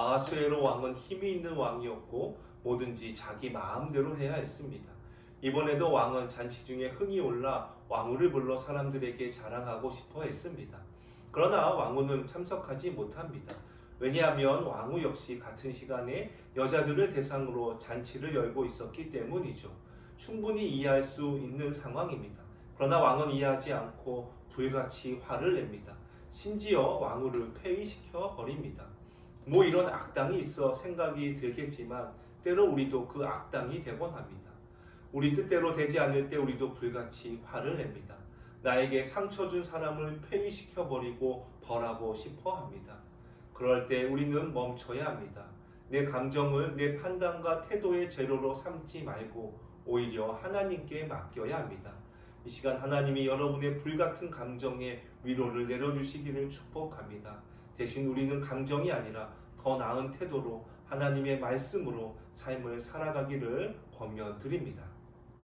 아하수에로 왕은 힘이 있는 왕이었고 뭐든지 자기 마음대로 해야 했습니다. 이번에도 왕은 잔치 중에 흥이 올라 왕후를 불러 사람들에게 자랑하고 싶어 했습니다. 그러나 왕후는 참석하지 못합니다. 왜냐하면 왕후 역시 같은 시간에 여자들을 대상으로 잔치를 열고 있었기 때문이죠. 충분히 이해할 수 있는 상황입니다. 그러나 왕은 이해하지 않고 불같이 화를 냅니다. 심지어 왕후를 폐위시켜 버립니다. 뭐 이런 악당이 있어 생각이 들겠지만 때로 우리도 그 악당이 되곤 합니다. 우리 뜻대로 되지 않을 때 우리도 불같이 화를 냅니다. 나에게 상처 준 사람을 폐위시켜 버리고 벌하고 싶어 합니다. 그럴 때 우리는 멈춰야 합니다. 내 감정을 내 판단과 태도의 재료로 삼지 말고 오히려 하나님께 맡겨야 합니다. 이 시간 하나님이 여러분의 불같은 감정에 위로를 내려주시기를 축복합니다. 대신 우리는 감정이 아니라 더 나은 태도로 하나님의 말씀으로 삶을 살아가기를 권면드립니다.